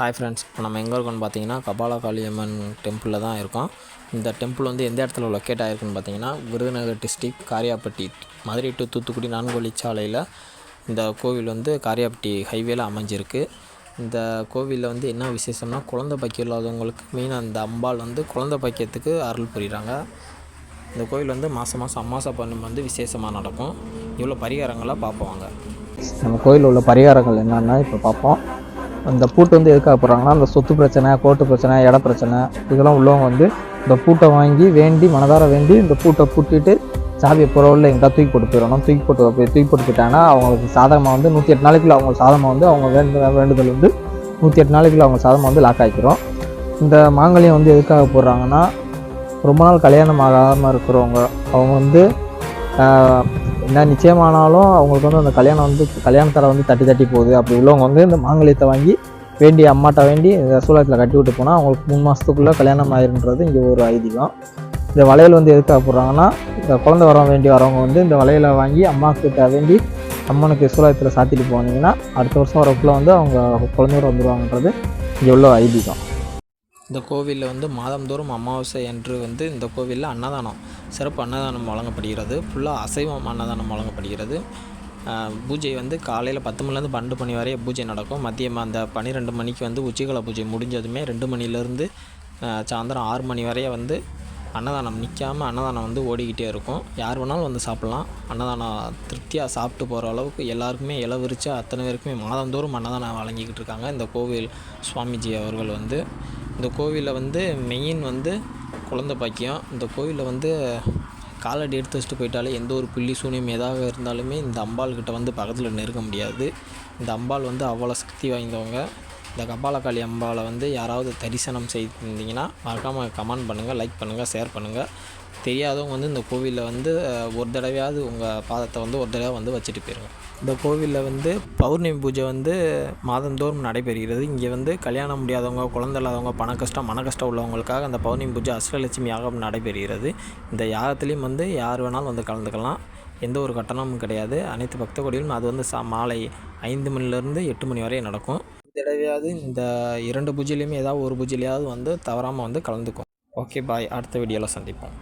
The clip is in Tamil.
ஹாய் ஃப்ரெண்ட்ஸ் இப்போ நம்ம எங்கே இருக்கோம்னு பார்த்தீங்கன்னா கபாலகாளி அம்மன் டெம்பிளில் தான் இருக்கோம். இந்த டெம்பிள் வந்து எந்த இடத்துல லொக்கேட் ஆகிருக்குன்னு பார்த்தீங்கன்னா விருதுநகர் டிஸ்ட்ரிக் காரியாப்பட்டி மதுரை டு தூத்துக்குடி நான்கு வழிச்சாலையில் இந்த கோவில் வந்து காரியாப்பட்டி ஹைவேல அமைஞ்சிருக்கு. இந்த கோவிலில் வந்து என்ன விசேஷம்னா குழந்தை பாக்கியம் இல்லாதவங்களுக்கு மெயினாக இந்த அம்பாள் வந்து குழந்த பாக்கியத்துக்கு அருள் புரிகிறாங்க இந்த கோவில் வந்து மாதம் மாதம் அம்மாசா பண்ணும் வந்து விசேஷமாக நடக்கும். இவ்வளோ பரிகாரங்களாக பார்ப்போம் நம்ம கோயிலில் உள்ள பரிகாரங்கள் என்னென்னா இப்போ பார்ப்போம். அந்த பூட்டை வந்து எதுக்காக போடுறாங்கன்னா அந்த சொத்து பிரச்சனை கோர்ட்டு பிரச்சனை இட பிரச்சனை இதெல்லாம் உள்ளவங்க வந்து இந்த பூட்டை வாங்கி வேண்டி மனதார வேண்டி இந்த பூட்டை பூட்டிட்டு சாவியை புறவில் எங்கே தூக்கி போட்டு போயிடணும். தூக்கி போட்டு போய் தூக்கி போட்டு போயிட்டாங்கன்னா அவங்களுக்கு சாதகமாக வந்து நூற்றி எட்டு நாளைக்குள்ள அவங்க சாதமாக வந்து அவங்க வேண்டு வேண்டுதல் வந்து நூற்றி எட்டு நாளைக்குள்ள அவங்க சாதமாக வந்து லாக் ஆக்கிரும். இந்த மாங்கல்யம் வந்து எதுக்காக போடுறாங்கன்னா ரொம்ப நாள் கல்யாணம் ஆகாமல் இருக்கிறவங்க அவங்க வந்து என்ன நிச்சயமானாலும் அவங்களுக்கு வந்து அந்த கல்யாணம் வந்து கல்யாணத்தில் வந்து தட்டி தட்டி போகுது. அப்படி உள்ளவங்க வந்து இந்த மாங்கல்யத்தை வாங்கி வேண்டி அம்மாட்ட வேண்டி இந்த சூழத்தில் கட்டி விட்டு போனால் அவங்களுக்கு மூணு மாதத்துக்குள்ளே கல்யாணம் ஆயிருன்றது இங்கே ஒரு ஐதீகம். இந்த வளையல் வந்து எதுக்காக போடுறாங்கன்னா இந்த குழந்தை வர வேண்டி வரவங்க வந்து இந்த வளையலை வாங்கி அம்மா கிட்ட வேண்டி அம்மனுக்கு சூழத்தில் சாத்திட்டு போனீங்கன்னா அடுத்த வருஷம் வரக்குள்ளே வந்து அவங்க குழந்தையோட வந்துடுவாங்கன்றது இங்கே உள்ள ஐதீகம். இந்த கோவிலில் வந்து மாதந்தோறும் அமாவாசை அன்று வந்து இந்த கோவிலில் அன்னதானம் சிறப்பு அன்னதானம் வழங்கப்படுகிறது. ஃபுல்லாக அசைவம் அன்னதானம் வழங்கப்படுகிறது. பூஜை வந்து காலையில் பத்து மணிலேருந்து பன்னெண்டு மணி வரைய பூஜை நடக்கும். மதியம் அந்த பன்னிரெண்டு மணிக்கு வந்து உச்சிகல பூஜை முடிஞ்சதுமே ரெண்டு மணிலேருந்து சாயந்தரம் ஆறு மணி வரைய வந்து அன்னதானம் நிற்காம அன்னதானம் வந்து ஓடிக்கிட்டே இருக்கும். யார் வேணாலும் வந்து சாப்பிட்லாம். அன்னதானம் திருப்தியாக சாப்பிட்டு போகிற அளவுக்கு எல்லாருக்குமே இலை அத்தனை பேருக்குமே மாதந்தோறும் அன்னதானம் வழங்கிக்கிட்டு இருக்காங்க. இந்த கோவில் சுவாமிஜி அவர்கள் வந்து இந்த கோவிலில் வந்து மெயின் வந்து குழந்தை பாக்கியம். இந்த கோவிலில் வந்து காலடி எடுத்து வச்சுட்டு போயிட்டாலே எந்த ஒரு புள்ளி சூனியம் எதாக இருந்தாலுமே இந்த அம்பாள்கிட்ட வந்து பக்கத்தில் நெருங்க முடியாது. இந்த அம்பாள் வந்து அவ்வளோ சக்தி வாய்ந்தவங்க. இந்த கபாலகாளி அம்பாளை வந்து யாராவது தரிசனம் செய்திருந்தீங்கன்னா மறக்காமல் கமெண்ட் பண்ணுங்கள் லைக் பண்ணுங்கள் ஷேர் பண்ணுங்கள் தெரியாதவங்க வந்து இந்த கோவிலில் வந்து ஒரு தடவையாவது உங்கள் பாதத்தை வந்து ஒரு தடவை வந்து வச்சுட்டு போயிருங்க. இந்த கோவிலில் வந்து பௌர்ணமி பூஜை வந்து மாதந்தோறும் நடைபெறுகிறது. இங்கே வந்து கல்யாணம் முடியாதவங்க குழந்தை இல்லாதவங்க பண கஷ்டம் மன கஷ்டம் உள்ளவங்களுக்காக அந்த பௌர்ணமி பூஜை அஷ்டலட்சுமி யாகம் நடைபெறுகிறது. இந்த யாகத்துலேயும் வந்து யார் வேணாலும் வந்து கலந்துக்கலாம். எந்த ஒரு கட்டணமும் கிடையாது. அனைத்து பக்த அது வந்து சா மாலை ஐந்து மணிலேருந்து எட்டு மணி வரையும் நடக்கும். தடவையாவது இந்த இரண்டு பூஜையிலையுமே ஏதாவது ஒரு பூஜையிலையாவது வந்து தவறாமல் வந்து கலந்துக்கும் ஓகே பாய் அடுத்த வீடியோவில் சந்திப்போம்.